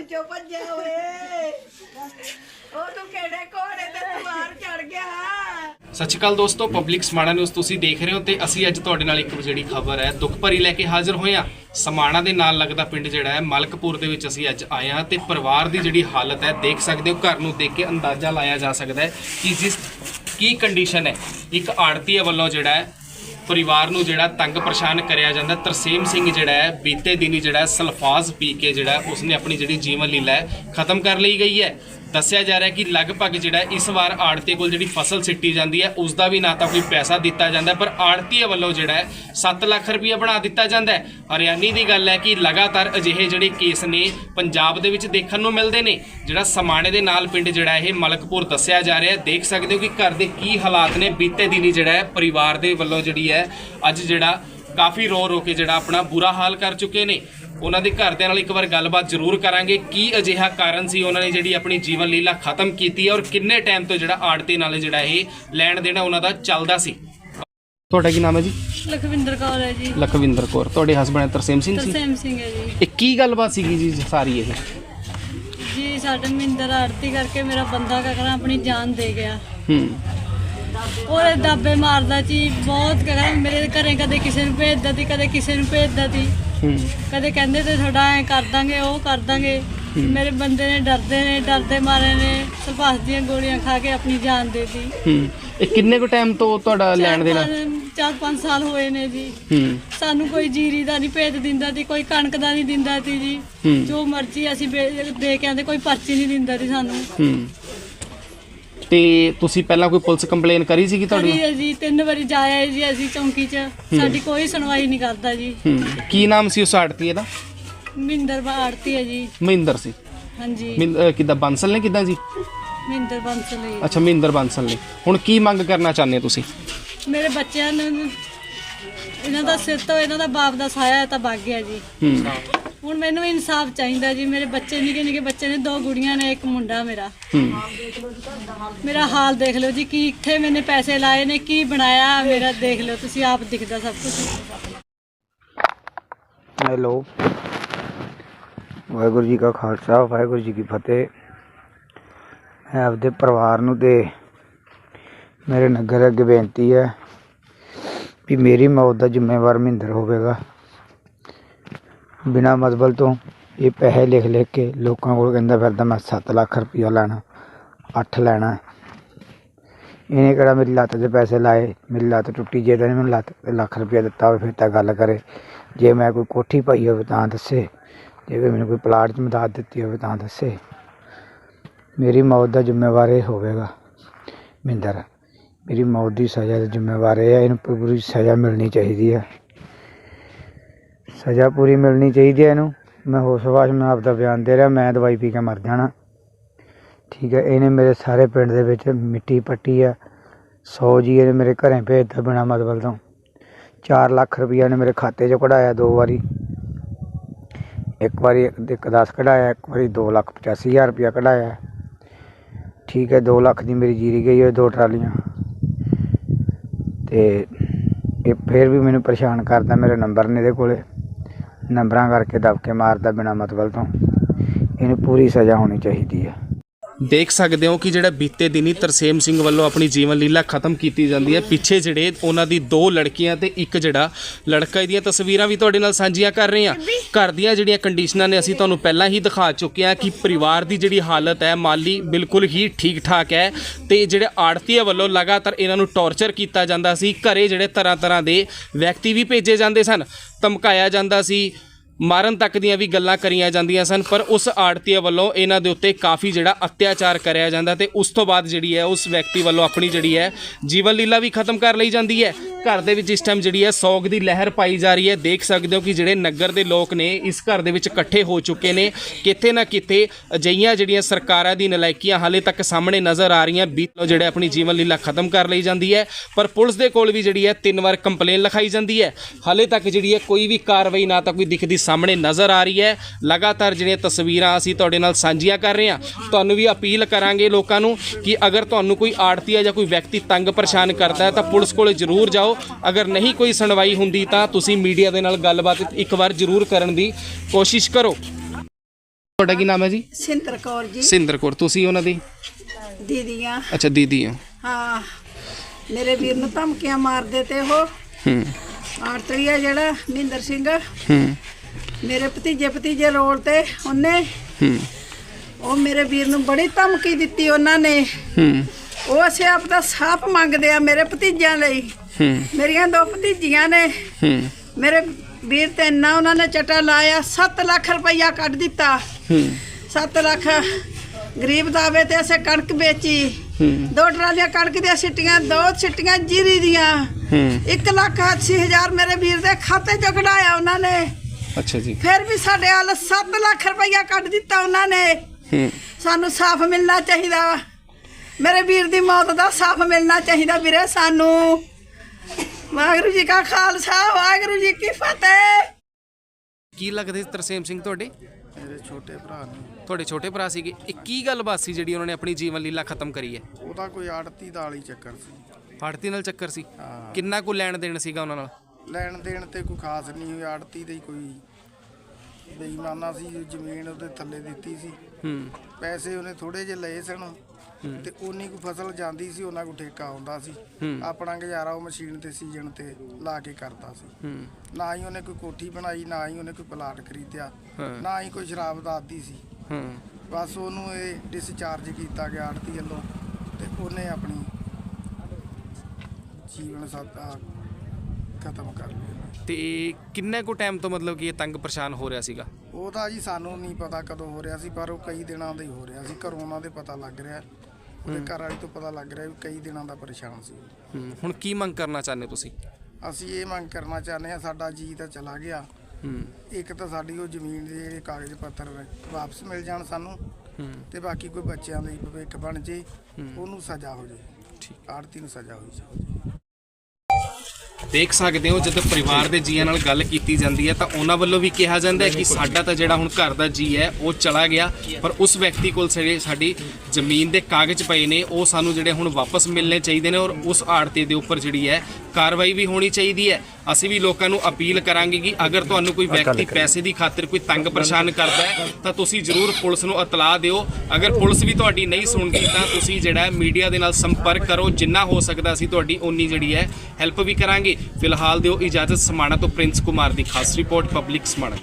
ਵਿੱਚੋਂ ਭੱਜਿਆ ਓਏ ਉਹ ਤੂੰ ਕਿਹੜੇ ਘੋੜੇ ਤੇ ਸਵਾਰ ਚੜ ਗਿਆ? ਸਤਿ ਸ਼੍ਰੀ ਅਕਾਲ ਦੋਸਤੋ ਪਬਲਿਕ ਸਮਾਣਾ ਨਿਊਜ਼ ਤੁਸੀਂ ਦੇਖ ਰਹੇ ਹੋ ਤੇ ਅਸੀਂ ਅੱਜ ਤੁਹਾਡੇ ਨਾਲ ਇੱਕ ਜਿਹੜੀ ਖਬਰ ਹੈ, ਦੁੱਖ ਭਰੀ ਲੈ ਕੇ ਹਾਜ਼ਰ ਹੋਏ ਹਾਂ। ਸਮਾਣਾ ਦੇ ਨਾਲ ਲੱਗਦਾ ਪਿੰਡ ਜਿਹੜਾ ਹੈ, ਮਲਕਪੁਰ ਦੇ ਵਿੱਚ ਅਸੀਂ ਅੱਜ ਆਏ ਹਾਂ ਤੇ ਪਰਿਵਾਰ ਦੀ ਜਿਹੜੀ ਹਾਲਤ ਹੈ, ਦੇਖ ਸਕਦੇ ਹੋ, ਘਰ ਨੂੰ ਦੇਖ ਕੇ ਅੰਦਾਜ਼ਾ ਲਾਇਆ ਜਾ ਸਕਦਾ ਹੈ ਕਿ ਜਿਸ, ਕੀ ਕੰਡੀਸ਼ਨ ਹੈ। ਇੱਕ ਆੜਤੀਏ ਵੱਲੋਂ ਜਿਹੜਾ ਹੈ ਪਰਿਵਾਰ ਨੂੰ ਜਿਹੜਾ ਤੰਗ ਪਰੇਸ਼ਾਨ ਕਰਿਆ ਜਾਂਦਾ। ਤਰਸੇਮ ਸਿੰਘ ਜਿਹੜਾ ਹੈ, ਬੀਤੇ ਦਿਨੀ ਜਿਹੜਾ ਸਲਫਾਜ਼ ਪੀ ਕੇ ਜਿਹੜਾ ਉਸਨੇ ਆਪਣੀ ਜਿਹੜੀ ਜੀਵਨ ਲੀਲਾ ਹੈ, ਖਤਮ ਕਰ ਲਈ ਗਈ ਹੈ। ਦੱਸਿਆ ਜਾ ਰਿਹਾ ਕਿ ਲਗਭਗ ਜਿਹੜਾ ਇਸ ਵਾਰ ਆੜਤੀ ਕੋਲ ਜਿਹੜੀ ਫਸਲ ਸਿੱਟੀ ਜਾਂਦੀ ਹੈ ਉਸ ਦਾ ਵੀ ਨਾ ਤਾਂ ਕੋਈ ਪੈਸਾ ਦਿੱਤਾ ਜਾਂਦਾ, ਪਰ ਆੜਤੀਏ ਵੱਲੋਂ ਜਿਹੜਾ ਹੈ 7 ਲੱਖ ਰੁਪਏ ਬਣਾ ਦਿੱਤਾ ਜਾਂਦਾ ਹੈ। ਹਰਿਆਣੀ ਦੀ ਗੱਲ ਹੈ ਕਿ ਲਗਾਤਾਰ ਅਜਿਹੇ ਜਿਹੜੇ ਕੇਸ ਨੇ, ਪੰਜਾਬ ਦੇ ਵਿੱਚ ਦੇਖਣ ਨੂੰ ਮਿਲਦੇ ਨੇ। ਜਿਹੜਾ ਸਮਾਣੇ ਦੇ ਨਾਲ ਪਿੰਡ ਜਿਹੜਾ ਇਹ ਮਲਕਪੁਰ ਦੱਸਿਆ ਜਾ ਰਿਹਾ ਹੈ, ਦੇਖ ਸਕਦੇ ਹੋ ਕਿ ਘਰ ਦੇ ਕੀ ਹਾਲਾਤ ਨੇ, ਬੀਤੇ ਦਿਨੀ ਜਿਹੜਾ ਹੈ, ਪਰਿਵਾਰ ਦੇ ਵੱਲੋਂ ਜਿਹੜੀ ਹੈ, ਅੱਜ ਜਿਹੜਾ ਕਾਫੀ ਰੋ ਰੋ ਕੇ ਜਿਹੜਾ ਆਪਣਾ ਬੁਰਾ ਹਾਲ ਕਰ ਚੁੱਕੇ ਨੇ। ਉਹਨਾਂ ਦੇ ਘਰਦਿਆਂ ਨਾਲ ਇੱਕ ਵਾਰ ਗੱਲਬਾਤ ਜ਼ਰੂਰ ਕਰਾਂਗੇ। ਕੀ ਅਜਿਹਾ ਕਾਰਨ ਸੀ ਉਹਨਾਂ ਨੇ ਜਿਹੜੀ ਆਪਣੀ ਜੀਵਨ ਲੀਲਾ ਖਤਮ ਕੀਤੀ ਹੈ ਔਰ ਕਿੰਨੇ ਟਾਈਮ ਤੋਂ ਜਿਹੜਾ ਆੜਤੀ ਨਾਲ ਜਿਹੜਾ ਇਹ ਲੈਣ ਦੇਣਾ ਉਹਨਾਂ ਦਾ ਚੱਲਦਾ ਸੀ? ਤੁਹਾਡਾ ਕੀ ਨਾਮ ਹੈ ਜੀ? ਲਖਵਿੰਦਰ ਕੌਰ ਹੈ ਜੀ। ਲਖਵਿੰਦਰ ਕੌਰ। ਤੁਹਾਡੇ ਹਸਬੰਡ ਤਰਸੇਮ ਸਿੰਘ ਸੀ ਤਰਸੇਮ ਸਿੰਘ ਹੈ ਜੀ। ਇਹ ਕੀ ਗੱਲਬਾਤ ਸੀਗੀ ਜੀ ਸਾਰੀ ਇਹ? ਜੀ ਸਾਡੇ ਮਿੰਦਰ ਆਰਤੀ ਕਰਕੇ ਮੇਰਾ ਬੰਦਾ ਕਕਰਾ ਆਪਣੀ ਜਾਨ ਦੇ ਗਿਆ। ਹੂੰ। ਉਹਦੇ ਦਾਬੇ ਮਾਰਦਾ ਜੀ ਬਹੁਤ ਕਕਰਾ ਮੇਰੇ ਘਰੇ ਕਦੇ ਕਿਸੇ ਨੂੰ ਭੇਜਦਾ ਸੀ ਕਦੇ ਕਿਸੇ ਨੂੰ ਭੇਜਦਾ ਸੀ। ਕਦੇ ਕਹਿੰਦੇ ਤੇ ਤੁਹਾਡਾ ਐ ਕਰ ਦਾਂਗੇ ਉਹ ਕਰ ਦਾਂਗੇ। ਮੇਰੇ ਬੰਦੇ ਨੇ ਡਰਦੇ ਨੇ ਡਰਦੇ ਮਾਰੇ ਨੇ ਸਲਫਾਸ ਦੀਆਂ ਗੋਲੀਆਂ ਖਾ ਕੇ ਆਪਣੀ ਜਾਨ ਦੇ ਦਿੱਤੀ। ਹੂੰ। ਇਹ ਕਿੰਨੇ ਕੁ ਟਾਈਮ ਤੋਂ ਤੁਹਾਡਾ ਲੈਣ ਦੇਣਾ? ਚਾਰ ਪੰਜ ਸਾਲ ਹੋਏ ਨੇ ਜੀ। ਹੂੰ। ਸਾਨੂੰ ਕੋਈ ਜੀਰੀ ਦਾ ਨਹੀਂ ਭੇਜ ਦਿੰਦਾ ਸੀ ਕੋਈ ਕਣਕ ਦਾ ਨਹੀਂ ਦਿੰਦਾ ਸੀ ਜੀ। ਜੋ ਮਰਜ਼ੀ ਅਸੀਂ ਦੇ ਕੇ ਆਂਦੇ ਕੋਈ ਪਰਚੀ ਨਹੀਂ ਦਿੰਦਾ ਸੀ ਸਾਨੂੰ। ਹੂੰ। ਤੇ ਤੁਸੀਂ ਪਹਿਲਾਂ ਕੋਈ ਪੁਲਿਸ ਕੰਪਲੇਨ ਕਰੀ ਸੀਗੀ ਤੁਹਾਡੀ? ਕਰੀ ਹੈ ਜੀ ਤਿੰਨ ਵਾਰੀ ਜਾਇਆ ਜੀ ਅਸੀਂ ਚੌਂਕੀ 'ਚ। ਸਾਡੀ ਕੋਈ ਸੁਣਵਾਈ ਨਹੀਂ ਕਰਦਾ ਜੀ। ਹੂੰ। ਕੀ ਨਾਮ ਸੀ ਉਸ ਆੜਤੀ ਦਾ ਮਿੰਦਰ ਆੜਤੀ ਹੈ ਜੀ। ਮਹਿੰਦਰ ਸੀ। ਹਾਂਜੀ। ਮਿੰਦ- ਅਹ ਕਿੱਦਾਂ ਬੰਸਲ ਨੇ ਕਿੱਦਾਂ ਜੀ? ਮਿੰਦਰ ਬੰਸਲ ਹੈ ਅੱਛਾ ਮਹਿੰਦਰ ਬੰਸਲ ਨੇ। ਹੁਣ ਕੀ ਮੰਗ ਕਰਨਾ ਚਾਹੁੰਦੇ ਹੋ ਤੁਸੀਂ? ਮੇਰੇ ਬੱਚਿਆਂ ਨੂੰ ਇਹਨਾਂ ਦਾ ਸਿਰ ਤੋਂ ਇਹਨਾਂ ਦਾ ਬਾਪ ਦਾ ਸਾਇਆ ਤਾਂ ਵਗ ਗਿਆ ਜੀ। ਹੂੰ। ਹੁਣ ਮੈਨੂੰ ਇਨਸਾਫ ਚਾਹੀਦਾ ਜੀ ਮੇਰੇ ਬੱਚੇ ਨਿੱਕੇ ਨਿੱਕੇ ਬੱਚੇ ਨੇ ਦੋ ਗੁੜੀਆਂ ਨੇ ਇੱਕ ਮੁੰਡਾ ਮੇਰਾ। ਮੇਰਾ ਹਾਲ ਦੇਖ ਲਓ ਜੀ ਕੀ ਇੱਥੇ ਮੈਨੇ ਪੈਸੇ ਲਾਏ ਨੇ ਕੀ ਬਣਾਇਆ ਮੇਰਾ ਦੇਖ ਲਓ ਤੁਸੀਂ ਆਪ ਦਿਖਦਾ ਸਭ ਕੁਝ ਹੈਲੋ। ਵਾਹਿਗੁਰੂ ਜੀ ਕਾ ਖਾਲਸਾ ਵਾਹਿਗੁਰੂ ਜੀ ਕੀ ਫਤਿਹ। ਮੈਂ ਆਪਦੇ ਪਰਿਵਾਰ ਨੂੰ ਤੇ ਮੇਰੇ ਨਗਰ ਅੱਗੇ ਬੇਨਤੀ ਹੈ ਵੀ ਮੇਰੀ ਮੌਤ ਦਾ ਜ਼ਿੰਮੇਵਾਰ ਮਹਿੰਦਰ ਹੋਵੇਗਾ। ਬਿਨਾ ਮਤਲਬ ਤੋਂ ਇਹ ਪੈਸੇ ਲਿਖ ਲਿਖ ਕੇ ਲੋਕਾਂ ਕੋਲ ਕਹਿੰਦਾ ਫਿਰਦਾ, ਮੈਂ 7 ਲੱਖ ਰੁਪਇਆ ਲੈਣਾ 8 ਲੈਣਾ ਇਹਨੇ ਕਿਹੜਾ ਮੇਰੀ ਲੱਤ ਦੇ ਪੈਸੇ ਲਾਏ? ਮੇਰੀ ਲੱਤ ਟੁੱਟੀ, ਜੇ ਤਾਂ ਇਹਨੇ ਮੈਨੂੰ ਲੱਤ ਤੇ ਲੱਖ ਰੁਪਇਆ ਦਿੱਤਾ ਹੋਵੇ, ਫਿਰ ਤਾਂ ਗੱਲ ਕਰੇ। ਜੇ ਮੈਂ ਕੋਈ ਕੋਠੀ ਪਾਈ ਹੋਵੇ ਤਾਂ ਦੱਸੇ। ਜੇ ਮੈਨੂੰ ਕੋਈ ਪਲਾਟ 'ਚ ਮਦਦ ਦਿੱਤੀ ਹੋਵੇ ਤਾਂ ਦੱਸੇ। ਮੇਰੀ ਮੌਤ ਦਾ ਜ਼ਿੰਮੇਵਾਰ ਇਹ ਹੋਵੇਗਾ, ਮਿੰਦਰ। ਮੇਰੀ ਮੌਤ ਦੀ ਸਜ਼ਾ ਦਾ ਜ਼ਿੰਮੇਵਾਰ ਇਹ ਹੈ, ਇਹਨੂੰ ਪੂਰੀ ਸਜ਼ਾ ਮਿਲਣੀ ਚਾਹੀਦੀ ਹੈ। ਸਜ਼ਾ ਪੂਰੀ ਮਿਲਣੀ ਚਾਹੀਦੀ ਹੈ ਇਹਨੂੰ। ਮੈਂ ਹੋਸ਼ ਵਾਸ਼ ਮੈਂ ਆਪਦਾ ਬਿਆਨ ਦੇ ਰਿਹਾ, ਮੈਂ ਦਵਾਈ ਪੀ ਕੇ ਮਰ ਜਾਣਾ। ਠੀਕ ਹੈ ਇਹਨੇ ਮੇਰੇ ਸਾਰੇ ਪਿੰਡ ਦੇ ਵਿੱਚ ਮਿੱਟੀ ਪੱਟੀ ਆ। 100 ਜੀ ਇਹਨੇ ਮੇਰੇ ਘਰੇ ਭੇਜਤਾ ਬਿਨਾ ਮਤਲਬ ਤੋਂ। 4 ਲੱਖ ਰੁਪਈਆ ਨੇ ਮੇਰੇ ਖਾਤੇ 'ਚੋਂ ਕਢਾਇਆ ਦੋ ਵਾਰੀ। ਇੱਕ ਵਾਰੀ ਇੱਕ 10 ਕਢਾਇਆ, ਇੱਕ ਵਾਰੀ 2 ਲੱਖ 85 ਹਜ਼ਾਰ ਰੁਪਈਆ ਕਢਾਇਆ। ਠੀਕ ਹੈ 2 ਲੱਖ ਦੀ ਮੇਰੀ ਜੀਰੀ ਗਈ ਹੋਈ, ਦੋ ਟਰਾਲੀਆਂ। ਤੇ ਇਹ ਫੇਰ ਵੀ ਮੈਨੂੰ ਪਰੇਸ਼ਾਨ ਕਰਦਾ ਮੇਰੇ ਨੰਬਰ ਨੇ ਇਹਦੇ ਕੋਲੇ। ਨੰਬਰਾਂ ਕਰਕੇ ਦਬਕੇ ਮਾਰਦਾ ਬਿਨਾ ਮਤਲਬ ਤੋਂ। ਇਹਨੂੰ ਪੂਰੀ ਸਜ਼ਾ ਹੋਣੀ ਚਾਹੀਦੀ ਹੈ ਦੇਖ ਸਕਦੇ ਹੋ ਕਿ ਜਿਹੜਾ ਬੀਤੇ ਦਿਨੀ ਤਰਸੇਮ ਸਿੰਘ ਵੱਲੋਂ ਆਪਣੀ ਜੀਵਨ ਲੀਲਾ ਖਤਮ ਕੀਤੀ ਜਾਂਦੀ ਹੈ। ਪਿੱਛੇ ਜਿਹੜੇ ਉਹਨਾਂ ਦੀ ਦੋ ਲੜਕੀਆਂ ਤੇ ਇੱਕ ਜਿਹੜਾ ਲੜਕਾ ਦੀਆਂ ਤਸਵੀਰਾਂ ਵੀ ਤੁਹਾਡੇ ਨਾਲ ਸਾਂਝੀਆਂ ਕਰ ਰਹੇ ਹਾਂ। ਘਰ ਦੀਆਂ ਜਿਹੜੀਆਂ ਕੰਡੀਸ਼ਨਾਂ ਨੇ, ਅਸੀਂ ਤੁਹਾਨੂੰ ਪਹਿਲਾਂ ਹੀ ਦਿਖਾ ਚੁੱਕੇ ਹਾਂ ਕਿ ਪਰਿਵਾਰ ਦੀ ਜਿਹੜੀ ਹਾਲਤ ਹੈ, ਮਾਲੀ ਬਿਲਕੁਲ ਹੀ ਠੀਕ ਠਾਕ ਹੈ ਤੇ ਜਿਹੜੇ ਆੜਤੀਆਂ ਵੱਲੋਂ ਲਗਾਤਾਰ ਇਹਨਾਂ ਨੂੰ ਟੌਰਚਰ ਕੀਤਾ ਜਾਂਦਾ ਸੀ। ਘਰੇ ਜਿਹੜੇ ਤਰ੍ਹਾਂ ਤਰ੍ਹਾਂ ਦੇ ਵਿਅਕਤੀ ਵੀ ਭੇਜੇ ਜਾਂਦੇ ਸਨ, ਧਮਕਾਇਆ ਜਾਂਦਾ ਸੀ। ਮਾਰਨ ਤੱਕ ਦੀਆਂ ਵੀ ਗੱਲਾਂ ਕਰੀਆਂ ਜਾਂਦੀਆਂ ਸਨ, ਪਰ ਉਸ ਆੜਤੀਆ ਵੱਲੋਂ ਇਹਨਾਂ ਦੇ ਉੱਤੇ ਕਾਫੀ ਜਿਹੜਾ ਅਤਿਆਚਾਰ ਕਰਿਆ ਜਾਂਦਾ ਤੇ ਉਸ ਤੋਂ ਬਾਅਦ ਜਿਹੜੀ ਹੈ, ਉਸ ਵਿਅਕਤੀ ਵੱਲੋਂ ਆਪਣੀ ਜਿਹੜੀ ਹੈ, ਜੀਵਨ ਲੀਲਾ ਵੀ ਖਤਮ ਕਰ ਲਈ ਜਾਂਦੀ ਹੈ। ਘਰ ਦੇ ਵਿੱਚ ਇਸ ਟਾਈਮ ਜਿਹੜੀ ਹੈ, ਸੋਗ ਦੀ ਲਹਿਰ ਪਾਈ ਜਾ ਰਹੀ ਹੈ। ਦੇਖ ਸਕਦੇ ਹੋ ਕਿ ਜਿਹੜੇ ਨਗਰ ਦੇ ਲੋਕ ਨੇ ਇਸ ਘਰ ਦੇ ਵਿੱਚ ਇਕੱਠੇ ਹੋ ਚੁੱਕੇ ਨੇ। ਕਿਤੇ ਨਾ ਕਿਤੇ ਅਜਈਆਂ ਜਿਹੜੀਆਂ ਸਰਕਾਰਾਂ ਦੀ ਨਲਾਇਕੀਆਂ ਹਾਲੇ ਤੱਕ ਸਾਹਮਣੇ ਨਜ਼ਰ ਆ ਰਹੀਆਂ ਵੀ ਜਿਹੜੇ ਆਪਣੀ ਜੀਵਨ ਲੀਲਾ ਖਤਮ ਕਰ ਲਈ ਜਾਂਦੀ ਹੈ। ਪਰ ਪੁਲਿਸ ਦੇ ਕੋਲ ਵੀ ਜਿਹੜੀ ਹੈ, ਤਿੰਨ ਵਾਰ ਕੰਪਲੇਨ ਲਿਖਾਈ ਜਾਂਦੀ ਹੈ। ਹਾਲੇ ਤੱਕ ਜਿਹੜੀ ਹੈ, ਕੋਈ ਵੀ ਕਾਰਵਾਈ ਨਾ ਤਾਂ ਕੋਈ ਦਿਖਦੀ ਸਾਹਮਣੇ ਨਜ਼ਰ ਆ ਰਹੀ ਹੈ। ਲਗਾਤਾਰ ਜਿਹੜੀਆਂ ਤਸਵੀਰਾਂ ਅਸੀਂ ਤੁਹਾਡੇ ਨਾਲ ਸਾਂਝੀਆਂ ਕਰ ਰਹੇ ਹਾਂ ਤੁਹਾਨੂੰ ਵੀ ਅਪੀਲ ਕਰਾਂਗੇ ਲੋਕਾਂ ਨੂੰ ਕਿ ਅਗਰ ਤੁਹਾਨੂੰ ਕੋਈ ਆੜਤੀਆ ਜਾਂ ਕੋਈ ਵਿਅਕਤੀ ਤੰਗ ਪਰੇਸ਼ਾਨ ਕਰਦਾ ਹੈ ਤਾਂ ਪੁਲਿਸ ਕੋਲੇ ਜ਼ਰੂਰ ਜਾਓ। ਅਗਰ ਨਹੀਂ ਕੋਈ ਸੁਣਵਾਈ ਹੁੰਦੀ ਤਾਂ ਤੁਸੀਂ ਮੀਡੀਆ ਦੇ ਨਾਲ ਗੱਲਬਾਤ ਇੱਕ ਵਾਰ ਜ਼ਰੂਰ ਕਰਨ ਦੀ ਕੋਸ਼ਿਸ਼ ਕਰੋ। ਤੁਹਾਡਾ ਕੀ ਨਾਮ ਹੈ ਜੀ? ਸਿੰਦਰ ਕੌਰ ਜੀ। ਸਿੰਦਰ ਕੌਰ ਤੁਸੀਂ ਉਹਨਾਂ ਦੀ? ਦੀਦੀਆਂ। ਅੱਛਾ ਦੀਦੀ ਹੋ ਹਾਂ ਮੇਰੇ ਵੀਰ ਨੂੰ ਧਮਕੀਆਂ ਮਾਰਦੇ ਤੇ ਉਹ। ਹੂੰ। ਆਰਤਰੀਆ ਜਿਹੜਾ ਮਹਿੰਦਰ ਸਿੰਘ। ਹੂੰ। ਮੇਰੇ ਭਤੀਜੇ ਭਤੀਜੇ ਰੋਲ ਤੇ ਉਹਨੇ ਹੂੰ। ਉਹ ਮੇਰੇ ਵੀਰ ਨੂੰ ਬੜੀ ਧਮਕੀ ਦਿੱਤੀ ਉਹਨਾਂ ਨੇ। ਹੂੰ। ਉਹ ਅਸੀਂ ਆਪ ਦਾ ਸਾਫ਼ ਮੰਗਦੇ ਆ ਮੇਰੇ ਭਤੀਜਿਆਂ ਲਈ। ਹੂੰ। ਮੇਰੀਆਂ ਦੋ ਭਤੀਜੀਆਂ ਨੇ। ਹੂੰ। ਮੇਰੇ ਵੀਰ ਤੇ ਇੰਨਾ ਉਹਨਾਂ ਨੇ ਚਟਾ ਲਾਇਆ 7 ਲੱਖ ਰੁਪਈਆ ਕੱਢ ਦਿੱਤਾ। ਹੂੰ। 7 ਲੱਖ ਗਰੀਬ ਦਾਵੇ ਤੇ ਅਸੀਂ ਕਣਕ ਵੇਚੀ। ਦੋ ਟਰਾਲੀਆਂ ਕਣਕ ਦੀਆਂ ਸਿੱਟੀਆਂ ਦੋ ਸਿੱਟੀਆਂ ਜੀਰੀ ਦੀਆਂ। ਹੂੰ। 1 ਲੱਖ 80 ਹਜ਼ਾਰ ਮੇਰੇ ਵੀਰ ਦੇ ਖਾਤੇ 'ਚ ਕਢਾਇਆ ਉਹਨਾਂ ਨੇ। ਅੱਛਾ ਜੀ। ਫਿਰ ਵੀ ਸਾਡੇ ਹਾਲ 7 ਲੱਖ ਰੁਪਈਆ ਕੱਢ ਦਿੱਤਾ ਉਹਨਾਂ ਨੇ। ਹੂੰ। ਸਾਨੂੰ ਸਾਫ਼ ਮਿਲਣਾ ਚਾਹੀਦਾ। ਵਾ ਮੇਰੇ ਵੀਰ ਦੀ ਮੌਤ ਦਾ ਸਾਫ਼ ਮਿਲਣਾ ਚਾਹੀਦਾ ਵੀਰੇ ਸਾਨੂੰ। ਵਾਹਿਗੁਰੂ ਜੀ ਕਾ ਖਾਲਸਾ ਵਾਹਿਗੁਰੂ ਜੀ ਕੀ ਫਤਿਹ। ਕੀ ਲੱਗਦੇ ਸੀ ਤਰਸੇਮ ਸਿੰਘ ਤੁਹਾਡੇ? ਮੇਰੇ ਛੋਟੇ ਭਰਾ ਨੇ। ਤੁਹਾਡੇ ਛੋਟੇ ਭਰਾ ਸੀਗੇ। ਇਹ ਕੀ ਗੱਲਬਾਤ ਸੀ ਜਿਹੜੀ ਉਹਨਾਂ ਨੇ ਆਪਣੀ ਜੀਵਨ ਲੀਲਾ ਖਤਮ ਕਰੀ ਹੈ? ਉਹਦਾ ਕੋਈ ਆੜਤੀ ਦਾ ਵਾਲੀ ਚੱਕਰ ਸੀ। ਫੜਤੀ ਨਾਲ ਚੱਕਰ ਸੀ? ਹਾਂ। ਕਿੰਨਾ ਕੁ ਲੈਣ ਦੇਣ ਸੀਗਾ ਉਹਨਾਂ ਨਾਲ? ਲੈਣ ਦੇਣ ਤੇ ਕੋਈ ਖਾਸ ਨਹੀਂ ਹੋਈ। ਆੜਤੀ ਦੇ ਹੀ ਕੋਈ ਬੇਈਮਾਨਾ ਸੀ ਜ਼ਮੀਨ ਉਹਦੇ ਥੱਲੇ ਦਿੱਤੀ ਸੀ। ਹੂੰ। ਪੈਸੇ ਉਹਨੇ ਥੋੜੇ ਜਿਹੇ ਲਏ ਸਨ ਤੇ ਉਨੀ ਕੁ ਫਸਲ ਜਾਂਦੀ ਸੀ ਉਹਨਾਂ ਕੋ ਠੇਕਾ ਆਉਂਦਾ ਸੀ। ਆਪਣਾ ਗੁਜ਼ਾਰਾ ਉਹ ਮਸ਼ੀਨ ਤੇ ਸੀਜ਼ਨ ਤੇ ਲਾ ਕੇ ਕਰਦਾ ਸੀ। ਨਾ ਹੀ ਉਹਨੇ ਕੋਈ ਕੋਠੀ ਬਣਾਈ ਨਾ ਹੀ ਉਹਨੇ ਕੋਈ ਪਲਾਟ ਖਰੀਦਿਆ। ਨਾ ਹੀ ਕੋਈ ਸ਼ਰਾਬ ਦਾ ਆਦੀ ਸੀ ਬਸ ਉਹਨੂੰ ਇਹ ਡਿਸਚਾਰਜ ਕੀਤਾ ਗਿਆ ਆੜਤੀ ਵੱਲੋਂ ਤੇ ਉਹਨੇ ਆਪਣੀ ਜੀਵਨ ਸਾਥਾ ਖਤਮ ਕਰ ਲਿਆ। ਤੇ ਕਿੰਨੇ ਕੁ ਟਾਈਮ ਤੋਂ ਮਤਲਬ ਕਿ ਇਹ ਤੰਗ ਪਰੇਸ਼ਾਨ ਹੋ ਰਿਹਾ ਸੀਗਾ? ਉਹ ਤਾਂ ਜੀ ਸਾਨੂੰ ਨਹੀਂ ਪਤਾ ਕਦੋਂ ਹੋ ਰਿਹਾ ਸੀ ਪਰ ਉਹ ਕਈ ਦਿਨਾਂ ਦਾ ਹੀ ਹੋ ਰਿਹਾ ਸੀ। ਘਰੋਂ ਉਹਨਾਂ ਦੇ ਪਤਾ ਲੱਗ ਰਿਹਾ। ਉਹਦੇ ਘਰ ਵਾਲੀ ਤੋਂ ਪਤਾ ਲੱਗ ਰਿਹਾ ਵੀ ਕਈ ਦਿਨਾਂ ਦਾ ਪਰੇਸ਼ਾਨ ਸੀ। ਹੂੰ ਹੁਣ ਕੀ ਮੰਗ ਕਰਨਾ ਚਾਹੁੰਦੇ ਤੁਸੀਂ? ਅਸੀਂ ਇਹ ਮੰਗ ਕਰਨਾ ਚਾਹੁੰਦੇ ਆ ਸਾਡਾ ਜੀ ਤਾਂ ਚਲਾ ਗਿਆ। ਹੂੰ। ਇੱਕ ਤਾਂ ਸਾਡੀ ਉਹ ਜ਼ਮੀਨ ਦੇ ਜਿਹੜੇ ਕਾਗਜ਼ ਪੱਤਰ ਵਾਪਸ ਮਿਲ ਜਾਣ ਸਾਨੂੰ। ਹੂੰ। ਤੇ ਬਾਕੀ ਕੋਈ ਬੱਚਿਆਂ ਲਈ ਭਵਿੱਖ ਬਣ ਜੇ ਉਹਨੂੰ ਸਜ਼ਾ ਹੋ ਜੇ। ਠੀਕ। ਆੜਤੀ ਨੂੰ ਸਜ਼ਾ ਹੋਈ ਜਾਵੇ ਦੇਖ ਸਕਦੇ ਹੋ ਜਦੋਂ ਪਰਿਵਾਰ ਦੇ ਜੀਆਂ ਨਾਲ ਗੱਲ ਕੀਤੀ ਜਾਂਦੀ ਹੈ ਤਾਂ ਉਹਨਾਂ ਵੱਲੋਂ ਵੀ ਕਿਹਾ ਜਾਂਦਾ ਹੈ ਕਿ ਸਾਡਾ ਤਾਂ ਜਿਹੜਾ ਹੁਣ ਘਰ ਦਾ ਜੀ ਹੈ ਉਹ ਚਲਾ ਗਿਆ। ਪਰ ਉਸ ਵਿਅਕਤੀ ਕੋਲ ਜਿਹੜੇ ਸਾਡੀ ਜ਼ਮੀਨ ਦੇ ਕਾਗਜ਼ ਪਏ ਨੇ ਉਹ ਸਾਨੂੰ ਜਿਹੜੇ ਹੁਣ ਵਾਪਸ ਮਿਲਣੇ ਚਾਹੀਦੇ ਨੇ ਔਰ ਉਸ ਆੜਤੀ ਦੇ ਉੱਪਰ ਜਿਹੜੀ ਹੈ ਕਾਰਵਾਈ ਵੀ ਹੋਣੀ ਚਾਹੀਦੀ ਹੈ। ਅਸੀਂ ਵੀ ਲੋਕਾਂ ਨੂੰ ਅਪੀਲ ਕਰਾਂਗੇ ਕਿ ਅਗਰ ਤੁਹਾਨੂੰ ਕੋਈ ਵਿਅਕਤੀ ਪੈਸੇ ਦੀ ਖਾਤਰ ਕੋਈ ਤੰਗ ਪਰੇਸ਼ਾਨ ਕਰਦਾ ਹੈ ਤਾਂ ਤੁਸੀਂ ਜ਼ਰੂਰ ਪੁਲਿਸ ਨੂੰ ਇਤਲਾਹ ਦਿਓ। ਅਗਰ ਪੁਲਿਸ ਵੀ ਤੁਹਾਡੀ ਨਹੀਂ ਸੁਣਦੀ ਤਾਂ ਤੁਸੀਂ ਜਿਹੜਾ ਹੈ ਮੀਡੀਆ ਦੇ ਨਾਲ ਸੰਪਰਕ ਕਰੋ। ਜਿੰਨਾ ਹੋ ਸਕਦਾ ਅਸੀਂ ਤੁਹਾਡੀ ਉਨੀ ਜਿਹੜੀ ਹੈ ਹੈਲਪ ਵੀ ਕਰਾਂਗੇ। ਫਿਲਹਾਲ ਦਿਓ ਇਜਾਜ਼ਤ ਸਮਾਣਾ ਤੋਂ ਪ੍ਰਿੰਸ ਕੁਮਾਰ ਦੀ ਖਾਸ ਰਿਪੋਰਟ ਪਬਲਿਕ ਸਮਾਣਾ।